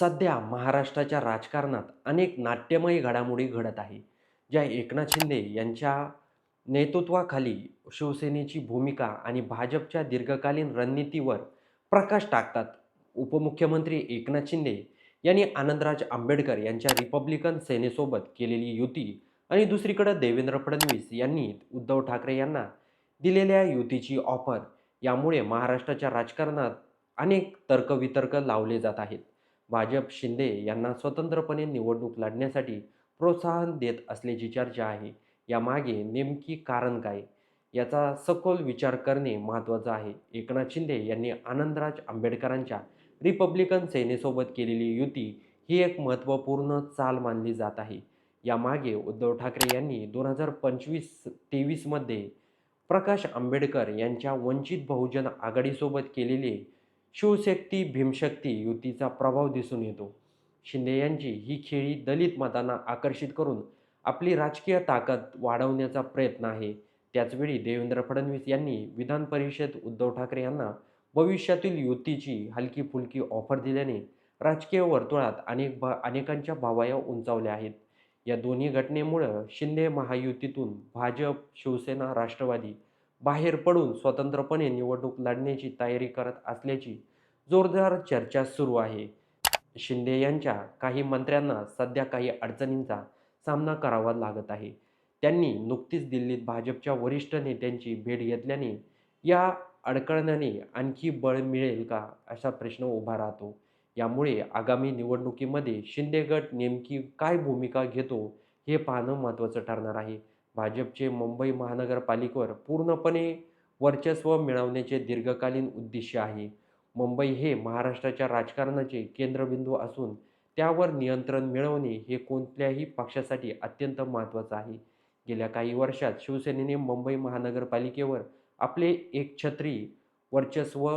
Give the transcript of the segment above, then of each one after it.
सध्या महाराष्ट्राच्या राजकारणात अनेक नाट्यमय घडामोडी घडत आहे ज्या एकनाथ शिंदे यांच्या नेतृत्वाखाली शिवसेनेची भूमिका आणि भाजपच्या दीर्घकालीन रणनीतीवर प्रकाश टाकतात. उपमुख्यमंत्री एकनाथ शिंदे यांनी आनंदराज आंबेडकर यांच्या रिपब्लिकन सेनेसोबत केलेली युती आणि दुसरीकडे देवेंद्र फडणवीस यांनी उद्धव ठाकरे यांना दिलेल्या युतीची ऑफर यामुळे महाराष्ट्राच्या राजकारणात अनेक तर्कवितर्क लावले जात आहेत. भाजप शिंदे यांना स्वतंत्रपणे निवडणूक लढण्यासाठी प्रोत्साहन देत असल्याची चर्चा आहे. यामागे नेमकी कारण काय? याचा सखोल विचार करणे महत्त्वाचं आहे. एकनाथ शिंदे यांनी आनंदराज आंबेडकरांच्या रिपब्लिकन सेनेसोबत केलेली युती ही एक महत्त्वपूर्ण चाल मानली जात आहे. यामागे उद्धव ठाकरे यांनी दोन हजार पंचवीस तेवीसमध्ये प्रकाश आंबेडकर यांच्या वंचित बहुजन आघाडीसोबत केलेले शिवशक्ती भीमशक्ती युतीचा प्रभाव दिसून येतो. शिंदे यांची ही खेळी दलित मतांना आकर्षित करून आपली राजकीय ताकद वाढवण्याचा प्रयत्न आहे. त्याचवेळी देवेंद्र फडणवीस यांनी विधान परिषद उद्धव ठाकरे यांना भविष्यातील युतीची हलकी फुलकी ऑफर दिल्याने राजकीय वर्तुळात अनेक भा अनेकांच्या भावाया उंचावल्या आहेत. या दोन्ही घटनेमुळं शिंदे महायुतीतून भाजप शिवसेना राष्ट्रवादी बाहेर पडून स्वतंत्रपणे निवडणूक लढण्याची तयारी करत असल्याची जोरदार चर्चा सुरू आहे. शिंदे यांच्या काही मंत्र्यांना सध्या काही अडचणींचा सामना करावा लागत आहे. त्यांनी नुकतीच दिल्लीत भाजपच्या वरिष्ठ नेत्यांची भेट घेतल्याने या अडकळण्याने आणखी बळ मिळेल का असा प्रश्न उभा राहतो. यामुळे आगामी निवडणुकीमध्ये शिंदे गट नेमकी काय भूमिका घेतो हे पाहणं महत्त्वाचं ठरणार आहे. भाजपचे मुंबई महानगरपालिकेवर पूर्णपणे वर्चस्व मिळवण्याचे दीर्घकालीन उद्दिष्ट आहे. मुंबई हे महाराष्ट्राच्या राजकारणाचे केंद्रबिंदू असून त्यावर नियंत्रण मिळवणे हे कोणत्याही पक्षासाठी अत्यंत महत्त्वाचं आहे. गेल्या काही वर्षात शिवसेनेने मुंबई महानगरपालिकेवर आपले एकछत्री वर्चस्व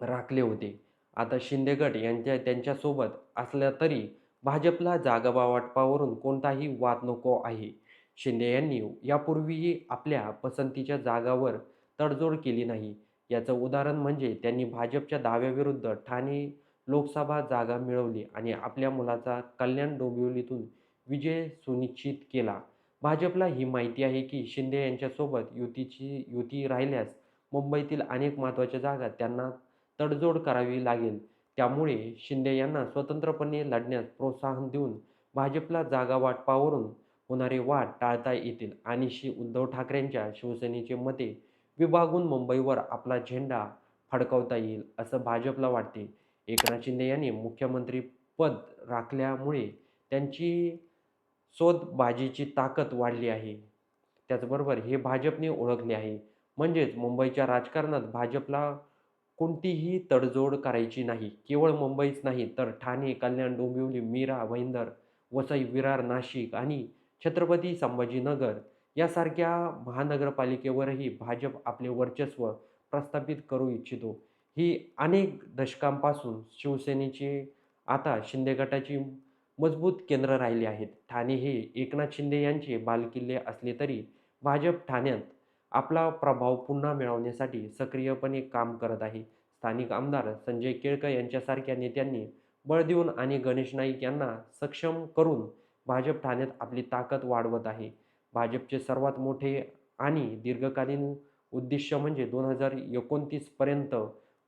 राखले होते. आता शिंदे गट यांच्या त्यांच्यासोबत असल्या तरी भाजपला जागा वाटपावरून कोणताही वाद नको आहे. शिंदे यांनी यापूर्वीही आपल्या पसंतीच्या जागावर तडजोड केली नाही. याचं उदाहरण म्हणजे त्यांनी भाजपच्या दाव्याविरुद्ध ठाणे लोकसभा जागा मिळवली आणि आपल्या मुलाचा कल्याण डोंबिवलीतून विजय सुनिश्चित केला. भाजपला ही माहिती आहे की शिंदे यांच्यासोबत युतीची युती राहिल्यास मुंबईतील अनेक महत्त्वाच्या जागा त्यांना तडजोड करावी लागेल. त्यामुळे शिंदे यांना स्वतंत्रपणे लढण्यास प्रोत्साहन देऊन भाजपला जागा वाटपावरून होणारे वाद टाळता येतील. आणि श्री उद्धव ठाकरेंच्या शिवसेनेचे मते विभागून मुंबईवर आपला झेंडा फडकवता येईल असं भाजपला वाटते. एकनाथ शिंदे यांनी मुख्यमंत्री पद राखल्यामुळे त्यांची शोधबाजीची ताकद वाढली आहे. त्याचबरोबर हे भाजपने ओळखले आहे. म्हणजेच मुंबईच्या राजकारणात भाजपला कोणतीही तडजोड करायची नाही. केवळ मुंबईच नाही तर ठाणे कल्याण डोंबिवली मीरा भाईंदर वसई विरार नाशिक आणि छत्रपती संभाजीनगर यासारख्या महानगरपालिकेवरही भाजप आपले वर्चस्व प्रस्थापित करू इच्छितो. ही अनेक दशकांपासून शिवसेनेची आता शिंदे गटाची मजबूत केंद्र राहिली आहेत. ठाणे हे एकनाथ शिंदे यांचे बालकिल्ले असले तरी भाजप ठाण्यात आपला प्रभाव पुन्हा मिळवण्यासाठी सक्रियपणे काम करत आहे. स्थानिक आमदार संजय केळकर यांच्यासारख्या नेत्यांनी बळ देऊन आणि गणेश नाईक यांना सक्षम करून भाजप ठाण्यात आपली ताकद वाढवत आहे. भाजपचे सर्वात मोठे आणि दीर्घकालीन उद्दिष्ट म्हणजे दोन हजार एकोणतीसपर्यंत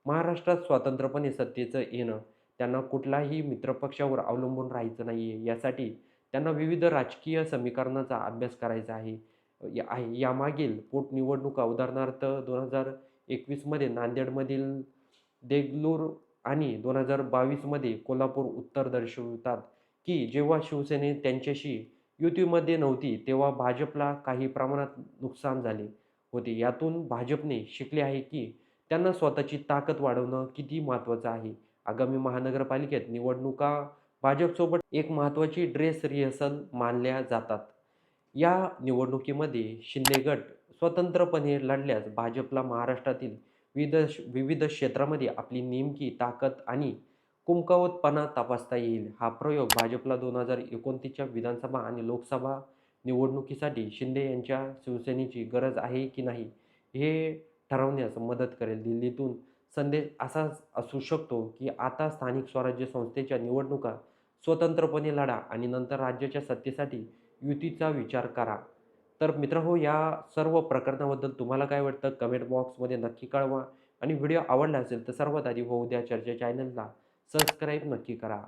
महाराष्ट्रात स्वतंत्रपणे सत्तेचं येणं. त्यांना कुठलाही मित्रपक्षावर अवलंबून राहायचं नाही आहे यासाठी त्यांना विविध राजकीय समीकरणाचा अभ्यास करायचा आहे. या आहे. यामागील पोटनिवडणुका उदाहरणार्थ दोन हजार एकवीसमध्ये नांदेडमधील देगलूर आणि दोन हजार बावीसमध्ये कोल्हापूर उत्तर दर्शवतात. की जेव्हा शिवसेने त्यांच्याशी युतीमध्ये नव्हती तेव्हा भाजपला काही प्रमाणात नुकसान झाले होते. यातून भाजपने शिकले आहे की त्यांना स्वतःची ताकद वाढवणं किती महत्त्वाचं आहे. आगामी महानगरपालिकेत निवडणुका भाजपसोबत एक महत्त्वाची ड्रेस रिहर्सल मानल्या जातात. या निवडणुकीमध्ये शिंदे गट स्वतंत्रपणे लढल्यास भाजपला महाराष्ट्रातील विविध विविध क्षेत्रामध्ये आपली नेमकी ताकद आणि कुमकावतपणा तपासता येईल. हा प्रयोग भाजपला दोन हजार एकोणतीसच्या विधानसभा आणि लोकसभा निवडणुकीसाठी शिंदे यांच्या शिवसेनेची गरज आहे की नाही हे ठरवण्यास मदत करेल. दिल्लीतून संदेश असाच असू शकतो की आता स्थानिक स्वराज्य संस्थेच्या निवडणुका स्वतंत्रपणे लढा आणि नंतर राज्याच्या सत्तेसाठी युतीचा विचार करा. तर मित्रहो या सर्व प्रकरणाबद्दल तुम्हाला काय वाटतं? कमेंट बॉक्समध्ये नक्की कळवा आणि व्हिडिओ आवडला असेल तर सर्वात आधी होऊ द्या. चर्चा चॅनलला सबस्क्राईब नक्की करा